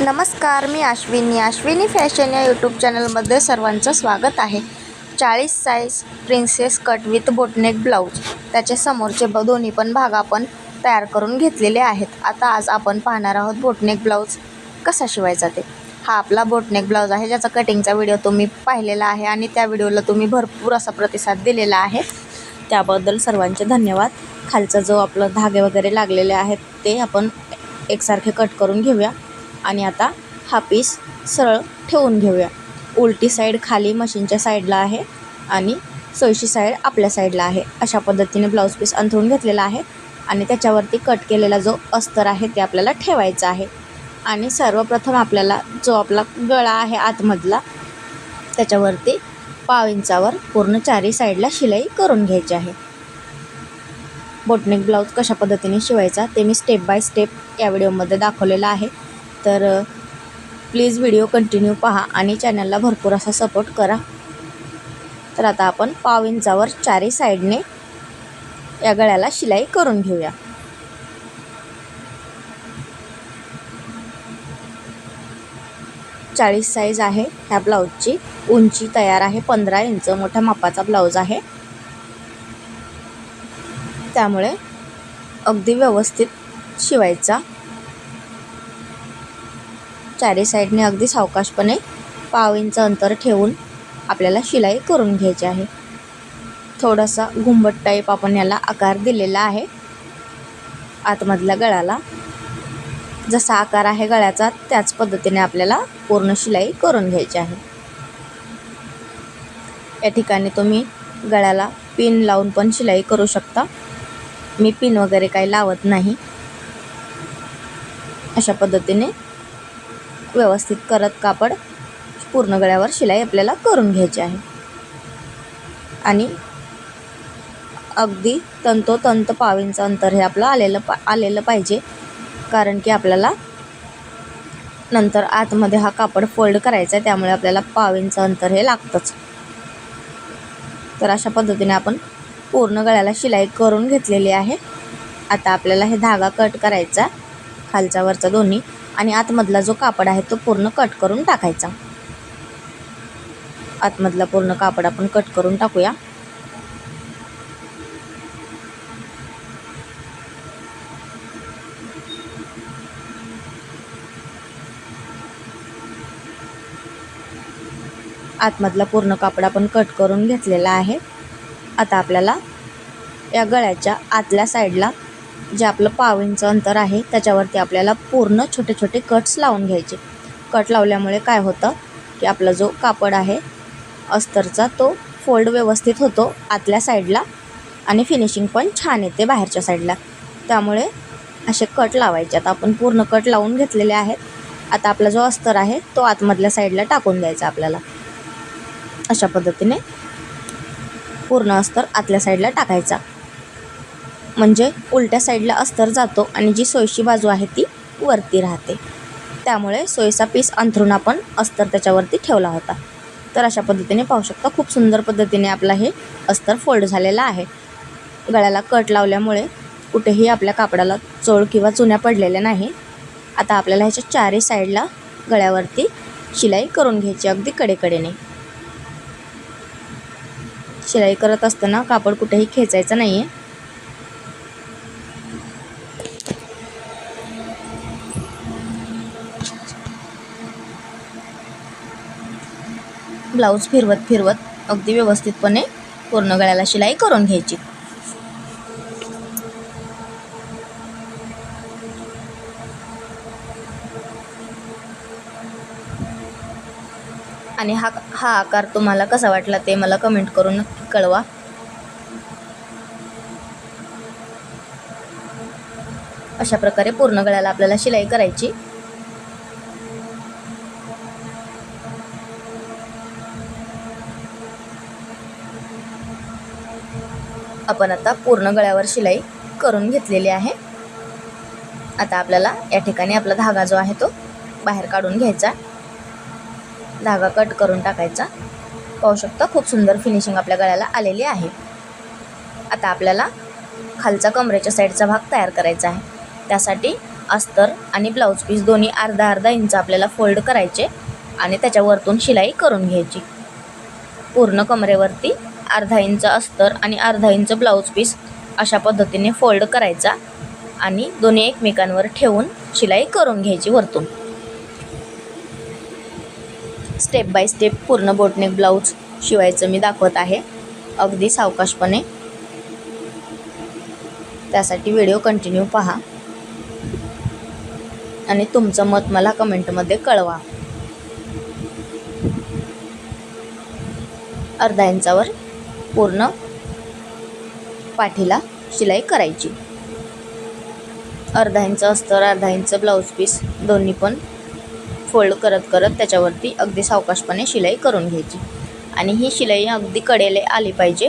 नमस्कार मी आश्विनी आश्विनी फॅशन या यूट्यूब चॅनलमध्ये सर्वांचं स्वागत आहे. चाळीस size princess cut with boatneck blouse त्याचे समोरचे ब दोन्ही पण भाग आपण तयार करून घेतलेले आहेत. आता आज आपण पाहणार आहोत बोटनेक ब्लाऊज कसा शिवायचा ते हा आपला बोटनेक ब्लाऊज आहे ज्याचा कटिंगचा व्हिडिओ तुम्ही पाहिलेला आहे आणि त्या व्हिडिओला तुम्ही भरपूर असा प्रतिसाद दिलेला आहे. त्याबद्दल सर्वांचे धन्यवाद. खालचा जो आपलं धागे वगैरे लागलेले आहेत ते आपण एकसारखे कट करून घेऊया. आणि आता हा पीस सरळ ठेवून घेऊया. उलटी साईड खाली मशीनच्या साईडला आहे आणि सोयशी साईड आपल्या साईडला आहे. अशा पद्धतीने ब्लाऊज पीस अंथरून घेतलेला आहे आणि त्याच्यावरती कट केलेला जो अस्तर आहे ते आपल्याला ठेवायचा आहे. आणि सर्वप्रथम आपल्याला जो आपला गळा आहे आतमधला त्याच्यावरती पाव इंचावर पूर्ण चारी साईडला शिलाई करून घ्यायची आहे. बोटनेक ब्लाऊज कशा पद्धतीने शिवायचा ते मी स्टेप बाय स्टेप या व्हिडिओमध्ये दाखवलेलं आहे. तर प्लीज व्हिडिओ कंटिन्यू पहा आणि चॅनलला भरपूर असा सपोर्ट करा. तर आता आपण पाव इंचावर चारी साईडने या गळ्याला शिलाई करून घेऊया. चाळीस साईज आहे ह्या ब्लाऊजची उंची तयार आहे पंधरा इंच. मोठ्या मापाचा ब्लाऊज आहे. त्यामुळे अगदी व्यवस्थित शिवायचा. चारी साईडने अगदी सावकाशपणे पाव इंच अंतर ठेवून आपल्याला शिलाई करून घ्यायची आहे. थोडासा घुंबट टाईप आपण याला आकार दिलेला आहे. आतमधल्या गळ्याला. जसा आकार आहे गळ्याचा त्याच पद्धतीने आपल्याला पूर्ण शिलाई करून घ्यायची आहे. या ठिकाणी तुम्ही गळ्याला पिन लावून पण शिलाई करू शकता. मी पिन वगैरे काही लावत नाही. अशा पद्धतीने व्यवस्थित करत कापड पूर्ण गळ्यावर शिलाई आपल्याला करून घ्यायची आहे. आणि अगदी तंतोतंत पावींचं अंतर हे आपलं आलेलं पा आलेलं पाहिजे. कारण की आपल्याला नंतर आतमध्ये हा कापड फोल्ड करायचा आहे त्यामुळे आपल्याला पावींचं अंतर हे लागतंच. तर अशा पद्धतीने आपण पूर्ण गळ्याला शिलाई करून घेतलेली आहे. आता आपल्याला हे धागा कट करायचा खालचा वरचा दोन्ही. आणि आतमधला जो कापड आहे तो पूर्ण कट करून टाकायचा. आतमधला पूर्ण कापड आपण कट करून टाकूया. आतमधला पूर्ण कापड आपण कट करून घेतलेला आहे. आता आपल्याला या गळ्याच्या आतल्या साईडला जे आपलं पाव इंच अंतर आहे त्याच्यावरती आपल्याला पूर्ण छोटे छोटे कट्स लावून घ्यायचे. कट लावल्यामुळे काय होतं की आपला जो कापड आहे अस्तरचा तो फोल्ड व्यवस्थित होतो आतल्या साईडला आणि फिनिशिंग पण छान येते बाहेरच्या साईडला त्यामुळे असे कट लावायचे. आता आपण पूर्ण कट लावून घेतलेले आहेत. आता आपला जो अस्तर आहे तो आतमधल्या साईडला टाकून द्यायचा आपल्याला. अशा पद्धतीने पूर्ण अस्तर आतल्या साईडला टाकायचा. म्हणजे उलट्या साईडला अस्तर जातो आणि जी सोयीची बाजू आहे ती वरती राहते. त्यामुळे सोयीचा पीस अंथरून आपण अस्तर त्याच्यावरती ठेवला होता. तर अशा पद्धतीने पाहू शकता खूप सुंदर पद्धतीने आपला हे अस्तर फोल्ड झालेला आहे. गळ्याला कट लावल्यामुळे कुठेही आपल्या कापडाला चोळ किंवा चुन्या पडलेल्या नाही. आता आपल्याला ह्याच्या चारही साईडला गळ्यावरती शिलाई करून घ्यायची अगदी कडेकडेने. शिलाई करत असताना कापड कुठेही खेचायचं नाही आहे ब्लाऊज फिरवत फिरवत अगदी व्यवस्थितपणे पूर्ण गळ्याला शिलाई करून घ्यायची. आणि हा हा आकार तुम्हाला कसा वाटला ते मला कमेंट करून नक्की कळवा. अशा प्रकारे पूर्ण गळ्याला आपल्याला शिलाई करायची. आपण आता पूर्ण गळ्यावर शिलाई करून घेतलेली आहे. आता आपल्याला या ठिकाणी आपला धागा जो आहे तो बाहेर काढून घ्यायचा धागा कट करून टाकायचा. पाहू शकता खूप सुंदर फिनिशिंग आपल्या गळ्याला आलेली आहे. आता आपल्याला खालचा कमरेच्या साईडचा भाग तयार करायचा आहे. त्यासाठी अस्तर आणि ब्लाऊज पीस दोन्ही अर्धा अर्धा इंच आपल्याला फोल्ड करायचे आणि त्याच्यावरतून शिलाई करून घ्यायची. पूर्ण कमरेवरती अर्धा इंच अस्तर आणि अर्धा इंच ब्लाऊज पीस अशा पद्धतीने फोल्ड करायचा आणि दोन्ही एकमेकांवर ठेवून शिलाई करून घ्यायची वरतून. स्टेप बाय स्टेप पूर्ण बोटनेक ब्लाऊज शिवायचं मी दाखवत आहे. अगदी सावकाशपणे. त्यासाठी व्हिडिओ कंटिन्यू पहा. आणि तुमचं मत मला कमेंटमध्ये कळवा. अर्धा इंचावर पूर्ण पाठीला शिलाई करायची. अर्धा इंच अस्तर अर्धा इंच ब्लाऊज पीस दोन्ही पण फोल्ड करत करत त्याच्यावरती अगदी सावकाशपणे शिलाई करून घ्यायची. आणि ही शिलाई अगदी कडेले आली पाहिजे.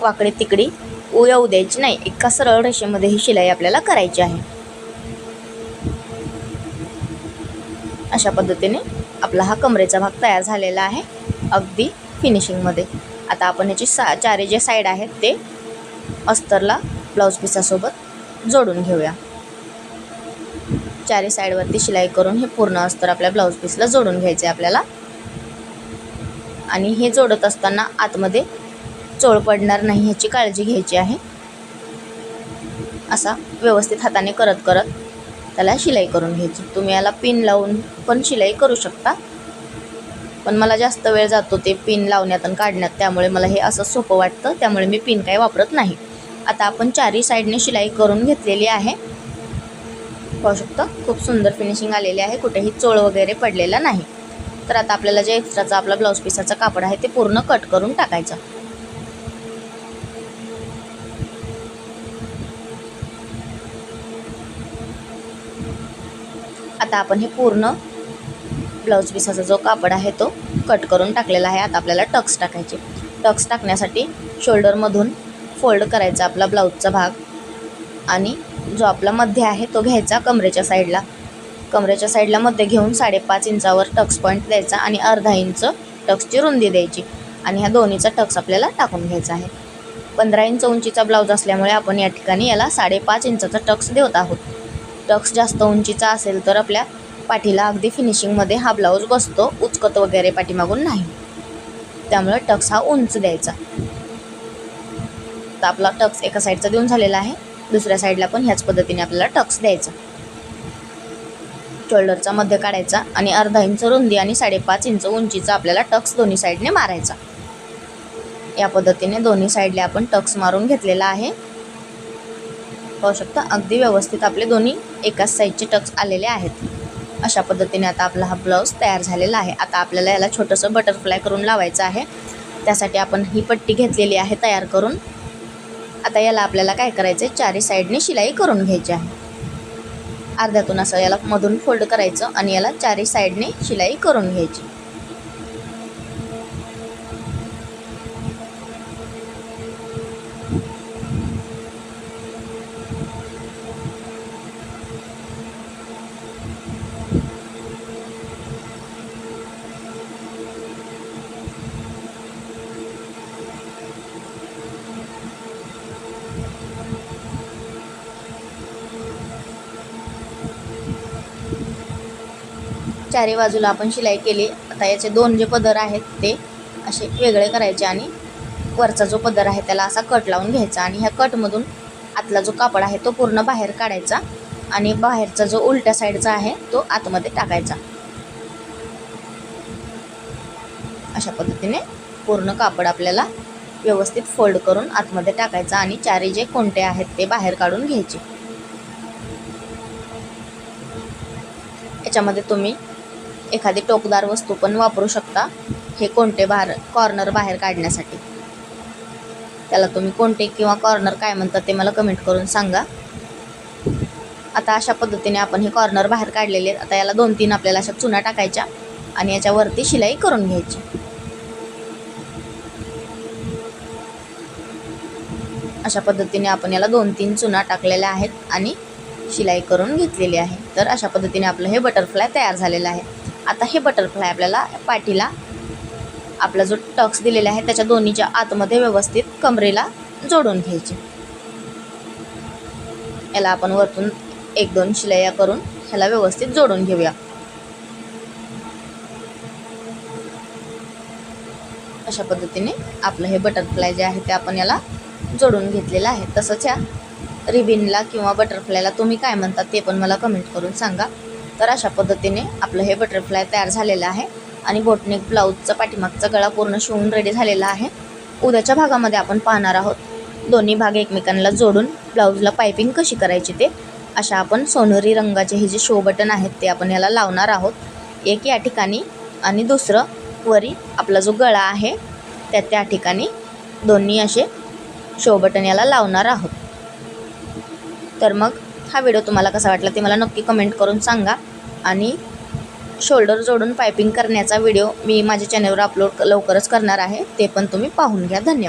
वाकडी तिकडी उ येऊ द्यायची नाही. एका सरळ रेषेमध्ये ही शिलाई आपल्याला करायची आहे. अशा पद्धतीने आपला हा कमरेचा भाग तयार झालेला आहे. अगदी फिनिशिंगमध्ये आता आपण याची सा चारी जे साईड आहेत ते अस्तरला ब्लाऊज पिसासोबत जोडून घेऊया. चारी साईडवरती शिलाई करून हे पूर्ण अस्तर आपल्या ब्लाऊज पीसला जोडून घ्यायचे आपल्याला. आणि हे जोडत असताना आतमध्ये चोळ पडणार नाही ह्याची काळजी घ्यायची आहे. असा व्यवस्थित हाताने करत करत त्याला शिलाई करून घ्यायची. तुम्ही याला पिन लावून पण शिलाई करू शकता. पण मला जास्त वेळ जातो ते पिन लावण्यात आणि काढण्यात त्यामुळे मला हे असं सोपं वाटतं. त्यामुळे मी पिन काही वापरत नाही. आता आपण चारही साईडने शिलाई करून घेतलेली आहे. पाहू शकता खूप सुंदर फिनिशिंग आलेली आहे. कुठेही चोळ वगैरे पडलेला नाही. तर आता आपल्याला जे एक्स्ट्राचा आपला ब्लाऊज पिसाचा कापड आहे ते पूर्ण कट करून टाकायचं. आता आपण हे पूर्ण ब्लाऊज पिसाचा जो कापड आहे तो कट करून टाकलेला आहे. आता आपल्याला टक्स टाकायचे. टक्स टाकण्यासाठी शोल्डरमधून फोल्ड करायचा आपला ब्लाऊजचा भाग आणि जो आपला मध्य आहे तो घ्यायचा कमरेच्या साईडला. कमरेच्या साईडला मध्ये घेऊन साडेपाच इंचावर टक्स पॉईंट द्यायचा आणि अर्धा इंच टक्सची रुंदी द्यायची. आणि ह्या दोन्हीचा टक्स आपल्याला टाकून घ्यायचा आहे. पंधरा इंच उंचीचा ब्लाऊज असल्यामुळे आपण या ठिकाणी याला साडेपाच इंचाचा टक्स देत आहोत. टक्स जास्त उंचीचा असेल तर आपल्या पाठीला अगदी फिनिशिंगमध्ये हा ब्लाऊज बसतो उचकत वगैरे पाठीमागून नाही. त्यामुळे टक्स हा उंच द्यायचा. तर आपला टक्स एका साईडचा देऊन झालेला आहे दुसऱ्या साईडला पण ह्याच पद्धतीने आपल्याला टक्स द्यायचा. शोल्डरचा मध्य काढायचा आणि अर्धा इंच रुंदी आणि साडेपाच इंच उंचीचा आपल्याला टक्स दोन्ही साईडने मारायचा. या पद्धतीने दोन्ही साईडला आपण टक्स मारून घेतलेला आहे. पाहू शकता अगदी व्यवस्थित आपले दोन्ही एकाच साईडचे टक्स आलेले आहेत. अशा पद्धतीने आता आपला हा ब्लाऊज तयार झालेला आहे. आता आपल्याला याला छोटंसं बटरफ्लाय करून लावायचं आहे. त्यासाठी आपण ही पट्टी घेतलेली आहे तयार करून. आता याला आपल्याला काय करायचं आहे चारी साईडने शिलाई करून घ्यायची आहे. अर्ध्यातून असं याला मधून फोल्ड करायचं आणि याला चारी साईडने शिलाई करून घ्यायची. चारी बाजूला आपण शिलाई केली. आता याचे दोन जे पदर आहेत ते असे वेगळे करायचे आणि वरचा जो पदर आहे त्याला असा कट लावून घ्यायचा आणि ह्या कटमधून आतला जो कापड आहे तो पूर्ण बाहेर काढायचा आणि बाहेरचा जो उलट्या साईडचा आहे तो आतमध्ये टाकायचा. अशा पद्धतीने पूर्ण कापड आपल्याला व्यवस्थित फोल्ड करून आतमध्ये टाकायचा आणि चारी जे कोणते आहेत ते बाहेर काढून घ्यायचे. याच्यामध्ये तुम्ही एखादी टोकदार वस्तू पण वापरू शकता. हे कोणते बाहेर कॉर्नर बाहेर काढण्यासाठी? त्याला तुम्ही कोणते किंवा कॉर्नर काय म्हणतात ते मला कमेंट करून सांगा. आता अशा पद्धतीने आपण हे कॉर्नर बाहेर काढलेले आहेत. आता याला दोन तीन आपल्याला अशा चुना टाकायच्या आणि याच्यावरती शिलाई करून घ्यायची. अशा पद्धतीने आपण याला दोन तीन चुना टाकलेल्या आहेत आणि शिलाई करून घेतलेली आहे. तर अशा पद्धतीने आपलं हे बटरफ्लाय तयार झालेलं आहे. आता हे बटरफ्लाय आपल्याला पाठीला आपला जो टक्स दिलेला आहे त्याच्या दोन्हीच्या आतमध्ये व्यवस्थित कमरेला जोडून घ्यायचे. याला आपण वरतून एक दोन शिलाया करून ह्याला व्यवस्थित जोडून घेऊया. अशा पद्धतीने आपलं हे बटरफ्लाय जे आहे ते आपण याला जोडून घेतलेलं आहे. तसंच या रिबिनला किंवा बटरफ्लायला तुम्ही काय म्हणतात ते पण मला कमेंट करून सांगा. तर अशा पद्धतीने आपलं हे बटरफ्लाय तयार झालेलं आहे. आणि बोटनेक ब्लाऊजचा पाठीमागचा गळा पूर्ण शिवून रेडी झालेला आहे. उद्याच्या भागामध्ये आपण पाहणार आहोत. दोन्ही भाग एकमेकांना जोडून ब्लाऊजला पायपिंग कशी करायची ते अशा आपण सोनेरी रंगाचे हे जे शो बटन आहेत ते आपण याला लावणार आहोत. एक या ठिकाणी आणि दुसरं वरी आपला जो गळा आहे त्या त्या ठिकाणी दोन्ही असे शो बटन याला लावणार आहोत. तर मग हा व्हिडिओ तुम्हाला कसा वाटला ते मला नक्की कमेंट करून सांगा. आणि शोल्डर जोडून पायपिंग करण्याचा व्हिडिओ मी माझ्या चॅनलवर अपलोड लवकरच करणार आहे ते पण तुम्ही पाहून घ्या. धन्यवाद.